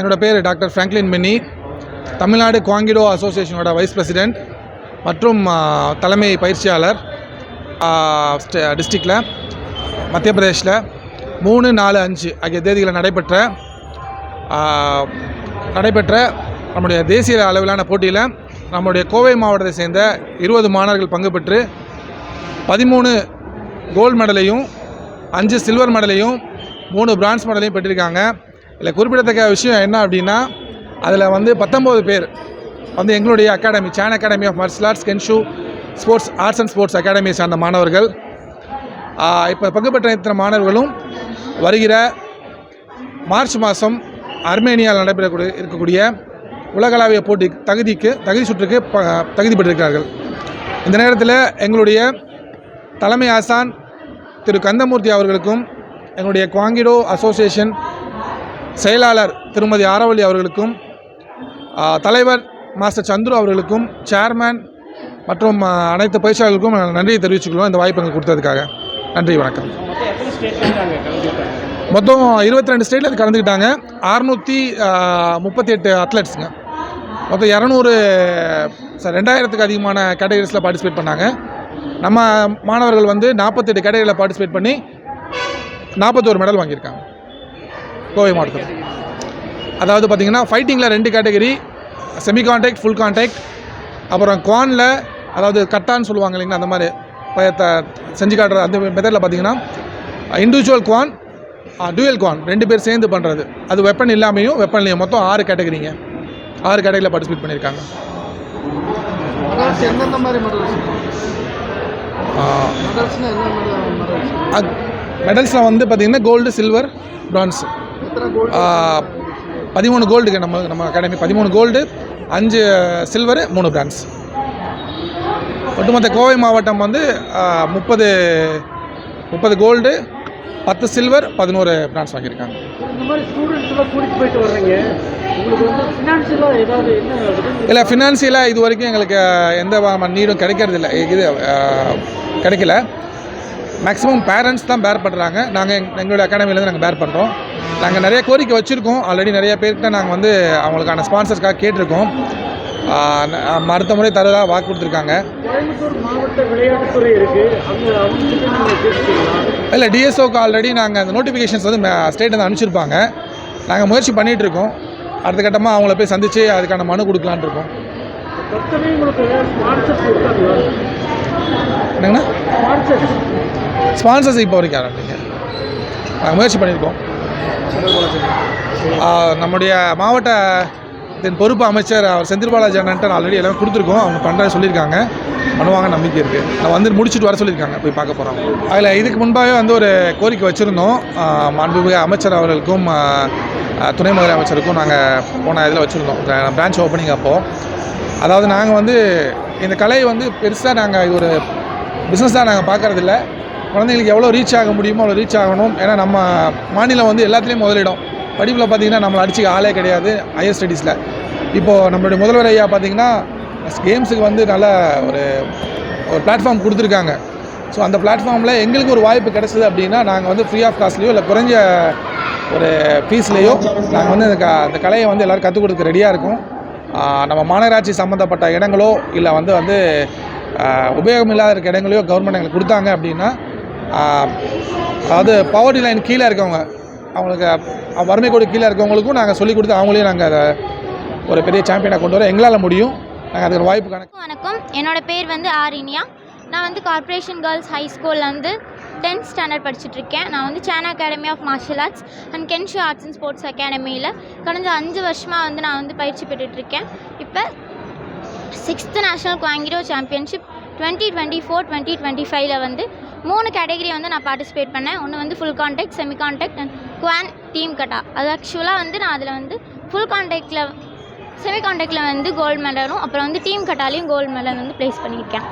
என்னோட பேர் doctor Franklin Minnie. Tamil Nadu குவாங்கிடோ அசோசியேஷனோட வைஸ் பிரசிடெண்ட் மற்றும் தலைமை பயிற்சியாளர் டிஸ்ட்ரிக்டில் மத்திய பிரதேஷில் மூணு நாலு அஞ்சு ஆகிய தேதிகளில் நடைபெற்ற நடைபெற்ற நம்முடைய தேசிய அளவிலான போட்டியில் நம்முடைய கோவை மாவட்டத்தை சேர்ந்த இருபது மாணவர்கள் பங்கு பெற்று பதிமூணு கோல்டு மெடலையும் அஞ்சு சில்வர் மெடலையும் மூணு பிரான்ஸ் மெடலையும் பெற்றிருக்காங்க. இதில் குறிப்பிடத்தக்க விஷயம் என்ன அப்படின்னா அதில் வந்து பத்தொம்போது பேர் வந்து எங்களுடைய அகாடமி சான் academy of martial arts கென்ஷூ sports arts and sports அகாடமியை சார்ந்த மாணவர்கள் இப்போ பங்கு பெற்ற இத்தனை மாணவர்களும் வருகிற மார்ச் மாதம் அர்மேனியாவில் நடைபெறக்கூடிய இருக்கக்கூடிய உலகளாவிய போட்டி தகுதிக்கு தகுதி சுற்றுக்கு ப தகுதி பெற்றிருக்கிறார்கள். இந்த நேரத்தில் எங்களுடைய தலைமை ஆசான் திரு கந்தமூர்த்தி அவர்களுக்கும் எங்களுடைய குவாங்கிடோ அசோசியேஷன் செயலாளர் திருமதி ஆரவள்ளி அவர்களுக்கும் தலைவர் மாஸ்டர் சந்துரு அவர்களுக்கும் சேர்மேன் மற்றும் அனைத்து பயிற்சியாளர்களுக்கும் நன்றியை தெரிவிச்சுக்கிறோம் இந்த வாய்ப்பு எங்களுக்கு கொடுத்ததுக்காக. நன்றி வணக்கம். மொத்தம் இருபத்தி ரெண்டு ஸ்டேட்டில் கலந்துக்கிட்டாங்க. அறுநூற்றி முப்பத்தி எட்டு அத்லெட்ஸுங்க மொத்தம் இரநூறு சார் ரெண்டாயிரத்துக்கு அதிகமான கேட்டகரிஸில் பார்ட்டிசிபேட் பண்ணாங்க. நம்ம மாணவர்கள் வந்து நாற்பத்தெட்டு கேட்டகரியில் பார்ட்டிசிபேட் பண்ணி நாற்பத்தோரு மெடல் வாங்கியிருக்காங்க. கோவை மாவட்டத்தில். அதாவது பார்த்தீங்கன்னா ஃபைட்டிங்கில் ரெண்டு category semi contact full contact அப்புறம் குவானில் அதாவது கட்டான்னு சொல்லுவாங்க இல்லைங்களா அந்த மாதிரி செஞ்சு காட்டுற அந்த மெத்தடில் பார்த்தீங்கன்னா இண்டிவிஜுவல் குவான் டூயல் குவான் ரெண்டு பேர் சேர்ந்து பண்ணுறது அது வெப்பன் இல்லாமையும் வெப்பன்லையும் மொத்தம் ஆறு கேட்டகரிங்க ஆறு கேட்டகரியில் பார்ட்டிசிபேட் பண்ணியிருக்காங்க. மெடல்ஸில் வந்து பார்த்திங்கன்னா கோல்டு சில்வர் பிரான்ஸ் பதிமூணு கோல்டுக்கு நம்ம நம்ம அகாடமி பதிமூணு கோல்டு அஞ்சு சில்வரு மூணு பிரான்ஸ் ஒட்டுமொத்த கோவை மாவட்டம் வந்து முப்பது முப்பது கோல்டு பத்து சில்வர் பதினோரு பிரான்ஸ் வாங்கியிருக்காங்க. இல்லை ஃபினான்சியலாக இது வரைக்கும் எங்களுக்கு எந்த நீடும் கிடைக்கிறதில்ல இது கிடைக்கல. மேக்ஸிமம் பேரண்ட்ஸ் தான் பேர் பண்ணுறாங்க நாங்கள் எங் எங்களுடைய அகாடமிலேருந்து நாங்கள் பேர் பண்ணுறோம் நாங்கள் நிறைய கோரிக்கை வச்சுருக்கோம். ஆல்ரெடி நிறைய பேர்கிட்ட நாங்கள் வந்து அவங்களுக்கான ஸ்பான்சர்ஸ்க்காக கேட்டிருக்கோம். அடுத்த முறை தருவதாக வாக்கு கொடுத்துருக்காங்க. இல்லை டிஎஸ்ஓக்கு ஆல்ரெடி நாங்கள் அந்த நோட்டிஃபிகேஷன்ஸ் வந்து ஸ்டேட் வந்து அனுப்பிச்சிருப்பாங்க. நாங்கள் முயற்சி பண்ணிகிட்டு இருக்கோம். அடுத்த கட்டமாக அவங்கள போய் சந்தித்து அதுக்கான மனு கொடுக்கலான்னு இருக்கோம். என்னங்கண்ணா? ஸ்பான்சர்ஸ் இப்போ வரைக்கும் ஆரம்பிங்க நாங்கள் முயற்சி பண்ணியிருக்கோம் நம்முடைய மாவட்ட இதன் பொறுப்பு அமைச்சர் அவர் செந்தில் பாலாஜி அண்ணன்ட்டு ஆல்ரெடி எல்லாம் கொடுத்துருக்கோம். அவங்க பண்ணுறேன் சொல்லியிருக்காங்க. பண்ணுவாங்க நம்பிக்கை இருக்குது நான் வந்து முடிச்சுட்டு வர சொல்லியிருக்காங்க. போய் பார்க்க போகிறோம் அதில் இதுக்கு முன்பாகவே வந்து ஒரு கோரிக்கை வச்சுருந்தோம். ஆ, மாண்புமிகு அமைச்சர் அவர்களுக்கும் துணை முதலமைச்சருக்கும் அமைச்சருக்கும் நாங்கள் போன இதில் வச்சுருந்தோம். பிரான்ச் ஓப்பனிங் அப்போது அதாவது நாங்கள் வந்து இந்த கலையை வந்து பெருசாக நாங்கள் இது ஒரு தான் நாங்கள் பார்க்குறதில்ல. குழந்தைங்களுக்கு எவ்வளோ ரீச் ஆக முடியுமோ அவ்வளோ ரீச் ஆகணும். ஏன்னா நம்ம மாநிலம் வந்து எல்லாத்துலேயும் முதலிடம். படிப்பில் பார்த்தீங்கன்னா நம்மளை அடிச்சுக்க ஆளே கிடையாது ஹையர் ஸ்டடீஸில் இப்போது நம்மளுடைய முதல்வர் ஐயா பார்த்தீங்கன்னா கேம்ஸுக்கு வந்து நல்ல ஒரு ஒரு பிளாட்ஃபார்ம் கொடுத்துருக்காங்க. ஸோ அந்த பிளாட்ஃபார்மில் எங்களுக்கு ஒரு வாய்ப்பு கிடச்சிது அப்படின்னா நாங்கள் வந்து ஃப்ரீ ஆஃப் காஸ்ட்லேயோ இல்லை குறைஞ்ச ஒரு ஃபீஸ்லேயோ நாங்கள் வந்து க அந்த கலையை வந்து எல்லோரும் கற்றுக் கொடுக்க ரெடியாக இருக்கும். நம்ம மாநகராட்சி சம்மந்தப்பட்ட இடங்களோ இல்லை வந்து வந்து உபயோகமில்லாத உபயோகம் இல்லாத இருக்க இடங்களையோ கவர்மெண்ட் எங்களுக்கு கொடுத்தாங்க அப்படின்னா அதாவது பவர்ட்டி லைன் கீழே இருக்கவங்க அவங்களுக்கு வறுமை கோடு கீழே இருக்கவங்களுக்கும் நாங்கள் சொல்லிக் கொடுத்து அவங்களையும் நாங்கள் அதை ஒரு பெரிய சாம்பியனாக கொண்டு வர எங்களால் முடியும். நாங்கள் அதுக்கு வாய்ப்பு கணக்கு வணக்கம். என்னோடய பேர் வந்து ஆரினியா. நான் வந்து கார்ப்பரேஷன் கேர்ள்ஸ் ஹை ஸ்கூலில் வந்து டென்த் ஸ்டாண்டர்ட் படிச்சுட்ருக்கேன் நான் வந்து Sena academy of martial arts and கென்ஷு arts and sports அகாடமியில் கடந்த அஞ்சு வருஷமாக வந்து நான் வந்து பயிற்சி பெற்றுட்ருக்கேன் இப்போ sixth national குவாங்கிரோ championship twenty twenty four twenty twenty ஃபைவ்ல வந்து மூணு கேட்டகரி வந்து நான் பார்ட்டிசிபேட் பண்ணேன். ஒன்று வந்து full contact semi contact and Kuan team kata அது ஆக்சுவலாக வந்து நான் அதில் வந்து ஃபுல் கான்டாக்டில் செமி கான்டாக்டில் வந்து கோல்டு மெடலும் அப்புறம் வந்து டீம் கட்டாலையும் கோல்டு மெடல் வந்து ப்ளேஸ் பண்ணியிருக்கேன்.